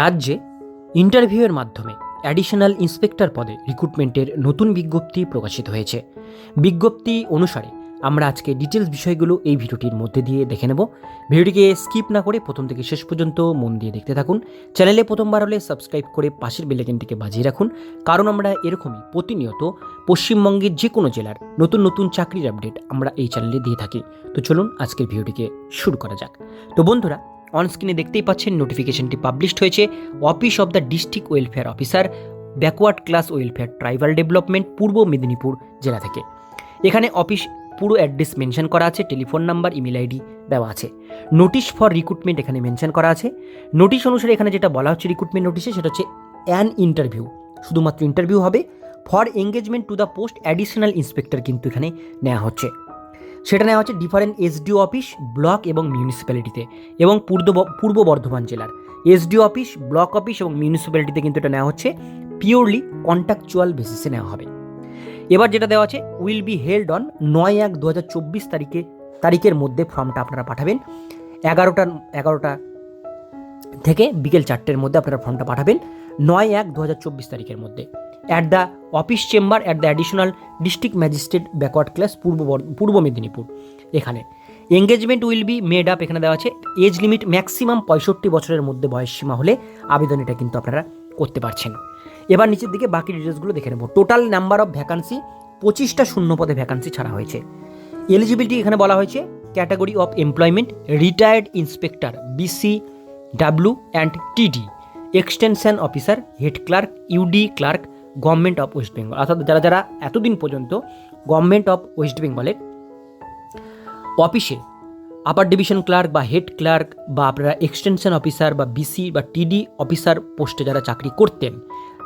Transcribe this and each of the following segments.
রাজ্যে ইন্টারভিউয়ের মাধ্যমে অ্যাডিশনাল ইন্সপেক্টর পদে রিক্রুটমেন্টের নতুন বিজ্ঞপ্তি প্রকাশিত হয়েছে। বিজ্ঞপ্তি অনুসারে আমরা আজকে ডিটেলস বিষয়গুলো এই ভিডিওটির মধ্যে দিয়ে দেখে নেব। ভিডিওটিকে স্কিপ না করে প্রথম থেকে শেষ পর্যন্ত মন দিয়ে দেখতে থাকুন। চ্যানেলে প্রথমবার হলে সাবস্ক্রাইব করে পাশের বেলেকেনটিকে বাজিয়ে রাখুন। কারণ আমরা এরকমই প্রতিনিয়ত পশ্চিমবঙ্গের যে কোনো জেলার নতুন নতুন চাকরির আপডেট আমরা এই চ্যানেলে দিয়ে থাকি। তো চলুন আজকের ভিডিওটিকে শুরু করা যাক। তো বন্ধুরা অনস্ক্রিনে দেখতেই পাচ্ছেন নোটিফিকেশনটি পাবলিশড হয়েছে। Office of the district welfare officer backward class welfare tribal development Purba Medinipur জেলা থেকে। এখানে অফিস পুরো অ্যাড্রেস মেনশন করা আছে টেলিফোন নাম্বার ইমেল আইডি দেওয়া আছে। নোটিশ ফর রিক্রুটমেন্ট এখানে মেনশন করা আছে। নোটিশ অনুসারে এখানে যেটা বলা হচ্ছে রিক্রুটমেন্ট নোটিশে সেটা হচ্ছে অ্যান ইন্টারভিউ শুধুমাত্র ইন্টারভিউ হবে। For engagement to the post additional inspector কিন্তু এখানে নেওয়া হচ্ছে। সেটা নেওয়া হচ্ছে ডিফারেন্ট এসডিও অফিস ব্লক এবং মিউনিসিপ্যালিটিতে এবং পূর্ব পূর্ব বর্ধমান জেলার এসডিও অফিস ব্লক অফিস এবং মিউনিসিপ্যালিটিতে কিন্তু এটা নেওয়া হচ্ছে পিওরলি কন্ট্রাকচুয়াল বেসিসে নেওয়া হবে। এবার যেটা দেওয়া আছে উইল বি হেল্ড অন নয় এক দু হাজার চব্বিশ তারিখে, তারিখের মধ্যে ফর্মটা আপনারা পাঠাবেন। এগারোটা এগারোটা থেকে বিকেল চারটের মধ্যে আপনারা ফর্মটা পাঠাবেন, নয় এক দু হাজার চব্বিশ তারিখের মধ্যে। At the office chamber at the additional district magistrate backward class Purba Purba Medinipur, এখানে। Engagement will be made up এখানে দেওয়া আছে এজ লিমিট ম্যাক্সিমাম পঁয়ষট্টি বছরের মধ্যে বয়স সীমা হলে আবেদন এটা কিন্তু আপনারা করতে পারছেন। এবার নিচের দিকে বাকি ডিটেলসগুলো দেখে নেব। টোটাল নাম্বার অফ ভ্যাকান্সি পঁচিশটা শূন্য পদে ভ্যাকান্সি ছাড়া হয়েছে। এলিজিবিলিটি এখানে বলা হয়েছে category of employment retired inspector BC W and TD extension officer head clerk UD clerk government of West Bengal অর্থাৎ যারা যারা এতদিন পর্যন্ত গভর্নমেন্ট অফ ওয়েস্ট বেঙ্গলের অফিসে আপার ডিভিশন ক্লার্ক বা হেড ক্লার্ক বা আপনারা এক্সটেনশন অফিসার বা বিসি বা টিডি অফিসার পোস্টে যারা চাকরি করতেন,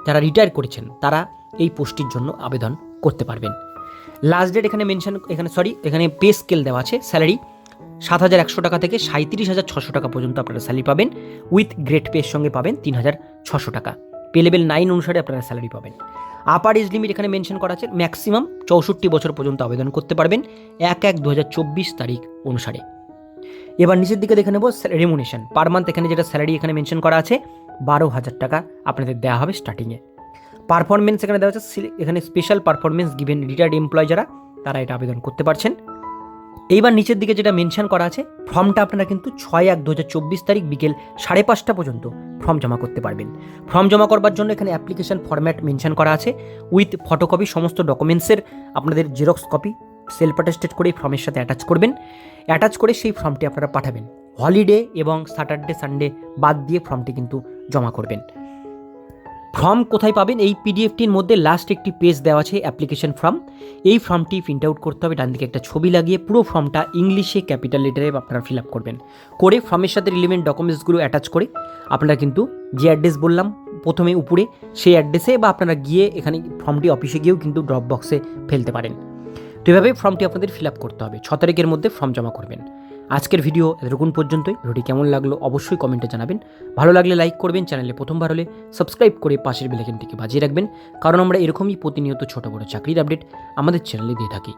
যারা রিটায়ার করেছেন, তারা এই পোস্টটির জন্য আবেদন করতে পারবেন। লাস্ট ডেট এখানে মেনশন এখানে সরি এখানে পে স্কেল দেওয়া আছে স্যালারি সাত হাজার একশো টাকা থেকে সাঁত্রিশ হাজার ছশো টাকা পর্যন্ত আপনারা স্যালারি পাবেন উইথ গ্রেট পের সঙ্গে পাবেন তিন হাজার ছশো টাকা। পে লেভেল নাইন অনুসারে আপনারা স্যালারি পাবেন। আপার এজ লিমিট এখানে মেনশন করা আছে ম্যাক্সিমাম চৌষট্টি বছর পর্যন্ত আবেদন করতে পারবেন এক এক দু তারিখ অনুসারে। এবার নিচের দিকে দেখে নেব রেমুনেশন পার মান্থ এখানে যেটা স্যালারি এখানে মেনশন করা আছে বারো হাজার টাকা আপনাদের দেওয়া হবে স্টার্টিংয়ে পারফরমেন্স এখানে দেওয়া আছে এখানে special performance given retired employee যারা, তারা এটা আবেদন করতে পারছেন। এইবার নিচের দিকে যেটা মেনশন করা আছে, ফর্মটা আপনারা কিন্তু ছয় এক দু তারিখ বিকেল সাড়ে পাঁচটা পর্যন্ত ফর্ম জমা করতে পারবেন। ফর্ম জমা করবার জন্য এখানে অ্যাপ্লিকেশন ফর্ম্যাট মেনশন করা আছে। উইথ ফটোকপি সমস্ত ডকুমেন্টসের আপনাদের জেরক্স কপি সেলফ অ্যাটেস্টেড করে এই ফর্মের সাথে অ্যাটাচ করবেন। অ্যাটাচ করে সেই ফর্মটি আপনারা পাঠাবেন। হলিডে এবং স্যাটারডে সানডে বাদ দিয়ে ফর্মটি কিন্তু জমা করবেন। ফর্ম কোথায় পাবেন? এই পিডিএফটির মধ্যে লাস্ট একটি পেজ দেওয়া আছে অ্যাপ্লিকেশন ফর্ম এই ফর্মটি প্রিন্ট আউট করতে হবে ডান দিকে একটা ছবি লাগিয়ে পুরো ফর্মটা ইংলিশে ক্যাপিটাল লেটারে আপনারা ফিল আপ করবেন। করে ফর্মের সাথে রিলেভেন্ট ডকুমেন্টসগুলো অ্যাটাচ করে, আপনারা কিন্তু যে অ্যাড্রেস বললাম, প্রথমে উপরে, সেই অ্যাড্রেসে বা আপনারা গিয়ে এখানে ফর্মটি অফিসে গিয়েও কিন্তু ড্রপ বক্সে ফেলতে পারেন। তো এভাবে ফর্মটি আপনাদের ফিল আপ করতে হবে। ছ তারিখের মধ্যে ফর্ম জমা করবেন। আজকের ভিডিও এতটুকুন পর্যন্তই। ভিডিওটি কেমন লাগল অবশ্যই কমেন্টে জানাবেন। ভালো লাগলে লাইক করবেন, চ্যানেলে প্রথমবার হলে সাবস্ক্রাইব করে পাশের বেলাইকনটিকে বাজিয়ে রাখবেন। কারণ আমরা এরকমই প্রতিনিয়ত ছোটো বড়ো চাকরির আপডেট আমাদের চ্যানেলে দিয়ে থাকি।